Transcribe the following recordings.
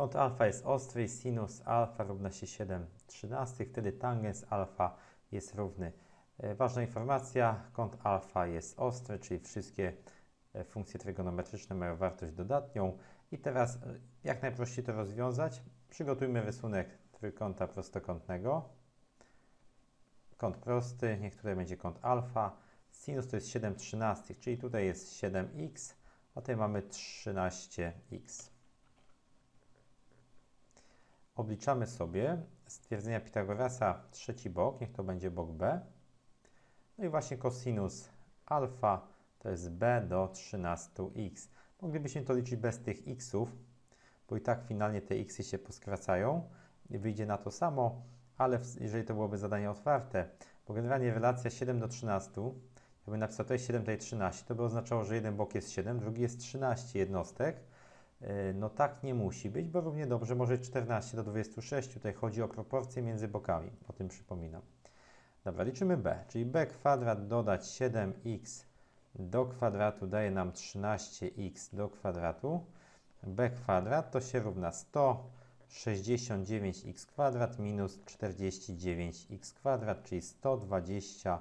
Kąt alfa jest ostry sinus alfa równa się 7 13, wtedy tangens alfa jest równy. E, Ważna informacja, kąt alfa jest ostry, czyli wszystkie e, funkcje trygonometryczne mają wartość dodatnią. I teraz, e, jak najprościej to rozwiązać? Przygotujmy rysunek trójkąta prostokątnego. Kąt prosty, niech tutaj będzie kąt alfa. Sinus to jest 7 13, czyli tutaj jest 7x, a tutaj mamy 13x. Obliczamy sobie stwierdzenia Pitagorasa trzeci bok, niech to będzie bok b. No i właśnie cosinus alfa to jest b do 13x. Moglibyśmy to liczyć bez tych xów, bo i tak finalnie te xy się poskracają i wyjdzie na to samo, ale jeżeli to byłoby zadanie otwarte, bo generalnie relacja 7 do 13, jakby napisał tutaj 7, tutaj 13, to by oznaczało, że jeden bok jest 7, drugi jest 13 jednostek. Yy, No tak nie musi być, bo równie dobrze może być 14 do 26. Tutaj chodzi o proporcje między bokami, o tym przypominam. Dobra, liczymy b, czyli b kwadrat dodać 7x do kwadratu daje nam 13x do kwadratu. b kwadrat to się równa 169x kwadrat minus 49x kwadrat, czyli 120x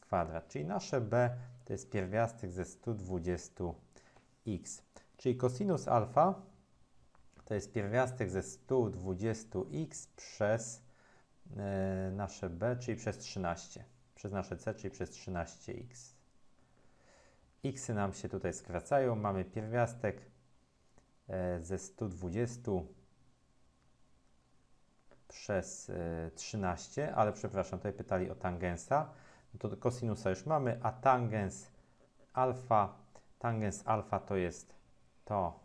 kwadrat. Czyli nasze b to jest pierwiastek ze 120x. Czyli cosinus alfa to jest pierwiastek ze 120x przez e, nasze b, czyli przez 13. Przez nasze c, czyli przez 13x. xy nam się tutaj skracają. Mamy pierwiastek e, ze 120 przez e, 13, ale przepraszam, tutaj pytali o tangensa. No to kosinusa już mamy, a tangens alfa, tangens alfa to jest to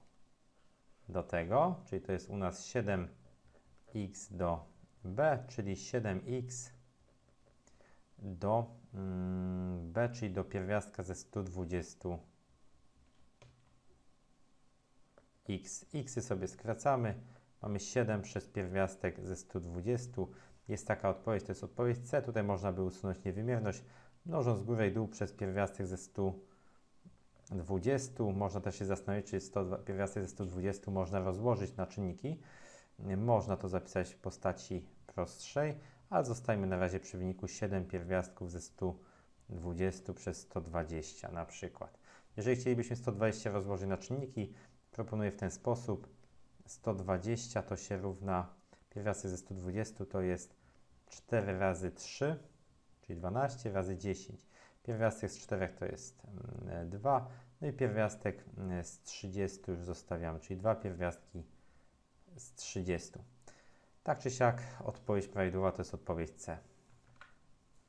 do tego, czyli to jest u nas 7x do b, czyli 7x do mm, b, czyli do pierwiastka ze 120 x. xy sobie skracamy. Mamy 7 przez pierwiastek ze 120. Jest taka odpowiedź, to jest odpowiedź C. Tutaj można by usunąć niewymierność, mnożąc górę i dół przez pierwiastek ze 120. Można też się zastanowić, czy 100, pierwiastek ze 120 można rozłożyć na czynniki. Można to zapisać w postaci prostszej, ale zostajmy na razie przy wyniku 7 pierwiastków ze 120 przez 120 na przykład. Jeżeli chcielibyśmy 120 rozłożyć na czynniki, proponuję w ten sposób. 120 to się równa, pierwiastek ze 120 to jest 4 razy 3, czyli 12 razy 10. Pierwiastek z 4 to jest mm, 2, no i pierwiastek mm, z 30 już zostawiamy, czyli dwa pierwiastki z 30. Tak czy siak odpowiedź prawidłowa to jest odpowiedź C.